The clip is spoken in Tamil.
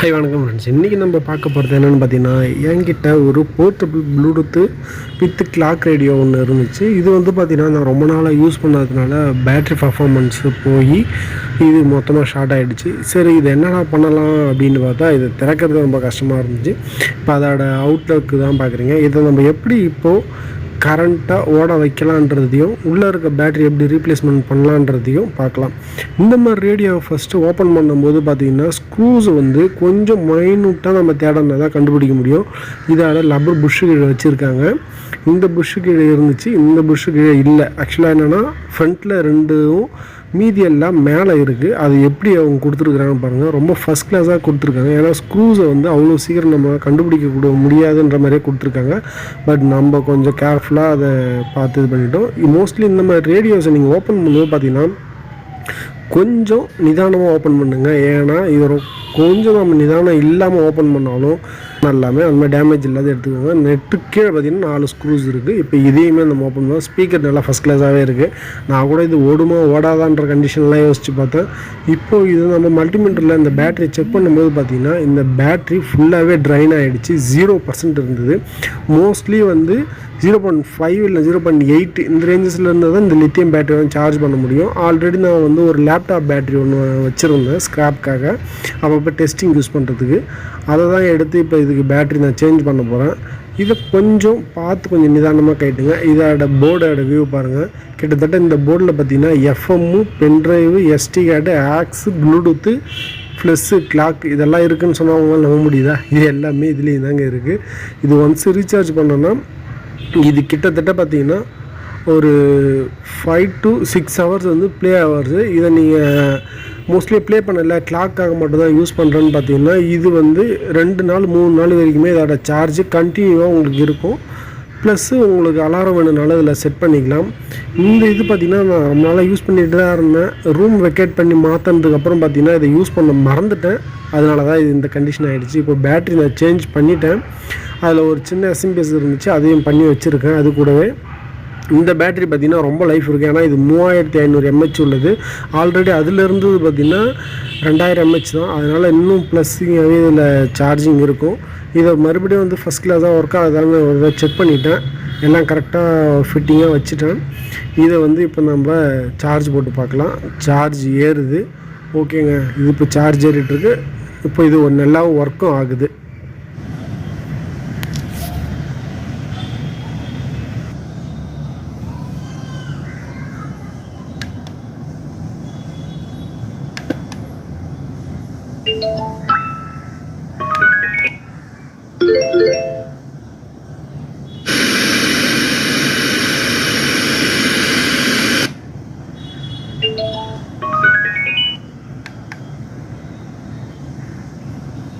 ஹாய் வணக்கம் ஃப்ரெண்ட்ஸ் இன்றைக்கி நம்ம பார்க்க போகிறது என்னென்னு பார்த்தீங்கன்னா என்கிட்ட ஒரு portable bluetooth with clock radio ஒன்று இருந்துச்சு. இது வந்து பார்த்திங்கன்னா நான் ரொம்ப நாளாக யூஸ் பண்ணதுனால பேட்ரி பர்ஃபார்மன்ஸு போய் இது மொத்தமாக ஷார்ட் ஆகிடுச்சு சரி இது என்னடா பண்ணலாம் அப்படின்னு பார்த்தா இது திறக்கிறது ரொம்ப கஷ்டமாக இருந்துச்சு. இப்போ அதோட அவுட்லுக்கு தான் பார்க்குறீங்க. இதை நம்ம எப்படி இப்போது கரண்ட்டாக ஓட வைக்கலான்றதையும் உள்ளே இருக்க பேட்டரி எப்படி ரீப்ளேஸ்மெண்ட் பண்ணலான்றதையும் பார்க்கலாம். இந்த மாதிரி ரேடியோவை ஃபஸ்ட்டு ஓப்பன் பண்ணும்போது பார்த்தீங்கன்னா ஸ்க்ரூஸ் வந்து கொஞ்சம் மைனூட்டாக நம்ம தேடனா தான் கண்டுபிடிக்க முடியும். இதால் லப்பர் புஷ்ஷு கீழே வச்சுருக்காங்க. இந்த புஷ்ஷு கீழே இருந்துச்சு இந்த புஷ்ஷு கீழே இல்லை. ஆக்சுவலாக என்னென்னா ஃப்ரண்ட்டில் ரெண்டும் மீதி எல்லாம் மேலே இருக்குது அது எப்படி அவங்க கொடுத்துருக்குறாங்க பாருங்கள் ரொம்ப ஃபஸ்ட் கிளாஸாக கொடுத்துருக்காங்க. ஏன்னா ஸ்க்ரூஸை வந்து அவ்வளோ சீக்கிரம் நம்ம கண்டுபிடிக்க கூட முடியாதுன்ற மாதிரியே கொடுத்துருக்காங்க. பட் நம்ம கொஞ்சம் கேர்ஃபுல்லாக அதை பார்த்து இது பண்ணிட்டோம். மோஸ்ட்லி இந்த மாதிரி ரேடியோஸை நீங்கள் ஓப்பன் பண்ணும்போது பார்த்தீங்கன்னா கொஞ்சம் நிதானமாக ஓப்பன் பண்ணுங்கள் ஏன்னா இது கொஞ்சம் நம்ம நிதானம் இல்லாமல் ஓப்பன் பண்ணாலும் எல்லாமே அந்த மாதிரி டேமேஜ் இல்லாத எடுத்துக்கோங்க. நெட்டு கீழே பார்த்தீங்கன்னா நாலு ஸ்க்ரூஸ் இருக்குது இப்போ இதையுமே நம்ம ஓப்பன் பண்ணோம் ஸ்பீக்கர் நல்லா ஃபஸ்ட் கிளாஸாகவே இருக்குது நான் கூட இது ஓடுமா ஓடாதான்ற கண்டிஷன்லாம் யோசித்து பார்த்தேன். இப்போ இது நம்ம மல்டிமீட்டரில் இந்த பேட்டரி செக் பண்ணும்போது பார்த்தீங்கன்னா இந்த பேட்டரி ஃபுல்லாகவே ட்ரைன் ஆகிடுச்சு ஜீரோ பர்சன்ட் இருந்தது. மோஸ்ட்லி வந்து ஜீரோ பாயிண்ட் ஃபைவ் இல்லை ஜீரோ பாயிண்ட் எயிட் இந்த ரேஞ்சஸில் இருந்தால் தான் இந்த லித்தியம் பேட்டரி வந்து சார்ஜ் பண்ண முடியும். ஆல்ரெடி நான் வந்து ஒரு லேப்டாப் பேட்டரி ஒன்று வச்சுருந்தேன் ஸ்க்ராப்காக அப்பப்போ டெஸ்டிங் யூஸ் பண்ணுறதுக்கு அதை தான் எடுத்து இப்போ இதுக்கு பேட்டரி நான் சேஞ்ச் பண்ண போகிறேன் இதை கொஞ்சம் பார்த்து கொஞ்சம் நிதானமாக கேட்டுங்க. இதோட போர்டோட வியூ பாருங்கள் கிட்டத்தட்ட இந்த போர்டில் பார்த்தீங்கன்னா FM pendrive SD card aux bluetooth plus clock இதெல்லாம் இருக்குதுன்னு சொன்னால் அவங்களால நம்ப முடியுதா? இது எல்லாமே இதுலேயும் தாங்க இருக்குது இது ஒன்ஸ் ரீசார்ஜ் பண்ணோன்னா இது கிட்டத்தட்ட பார்த்தீங்கன்னா ஒரு ஃபைவ் டு சிக்ஸ் ஹவர்ஸ் வந்து ப்ளே ஹவர்ஸு இதை நீங்கள் மோஸ்ட்லி ப்ளே பண்ணல கிளாக்காக மட்டும் தான் யூஸ் பண்ணுறேன்னு பார்த்தீங்கன்னா இது வந்து ரெண்டு நாள் மூணு நாள் வரைக்குமே இதோட சார்ஜ் கண்டினியூவாக உங்களுக்கு இருக்கும். ப்ளஸ்ஸு உங்களுக்கு அலாரம் வேணுனாலும் இதில் செட் பண்ணிக்கலாம். இந்த இது பார்த்திங்கன்னா நான் ரொம்ப நாளாக யூஸ் பண்ணிகிட்டு தான் இருந்தேன். ரூம் வெக்கேட் பண்ணி மாற்றினதுக்கப்புறம் பார்த்தீங்கன்னா இதை யூஸ் பண்ண மறந்துட்டேன். அதனால தான் இது இந்த கண்டிஷன் ஆகிடுச்சு இப்போ பேட்ரி நான் சேஞ்ச் பண்ணிட்டேன். அதில் ஒரு சின்ன எஸ்எம்பிஎஸ் இருந்துச்சு அதையும் பண்ணி வச்சுருக்கேன். அது கூடவே இந்த பேட்டரி பார்த்திங்கன்னா ரொம்ப லைஃப் இருக்குது ஏன்னா இது மூவாயிரத்தி ஐநூறு எம்ஹெச் உள்ளது. ஆல்ரெடி அதில் இருந்தது பார்த்திங்கன்னா ரெண்டாயிரம் எம்ஹெச் தான். அதனால் இன்னும் ப்ளஸ்ஸிங்காகவே இதில் சார்ஜிங் இருக்கும். இதை மறுபடியும் வந்து ஃபஸ்ட் கிளாஸாக ஒர்க் ஆகுதான்னு ஒரு செக் பண்ணிட்டேன். எல்லாம் கரெக்டாக ஃபிட்டிங்காக வச்சுட்டேன். இதை வந்து இப்போ நம்ம சார்ஜ் போட்டு பார்க்கலாம். சார்ஜ் ஏறுது. ஓகேங்க இது இப்போ சார்ஜ் ஏறிட்டுருக்கு இப்போ இது ஒரு நல்லாவும் ஒர்க்கும் ஆகுது.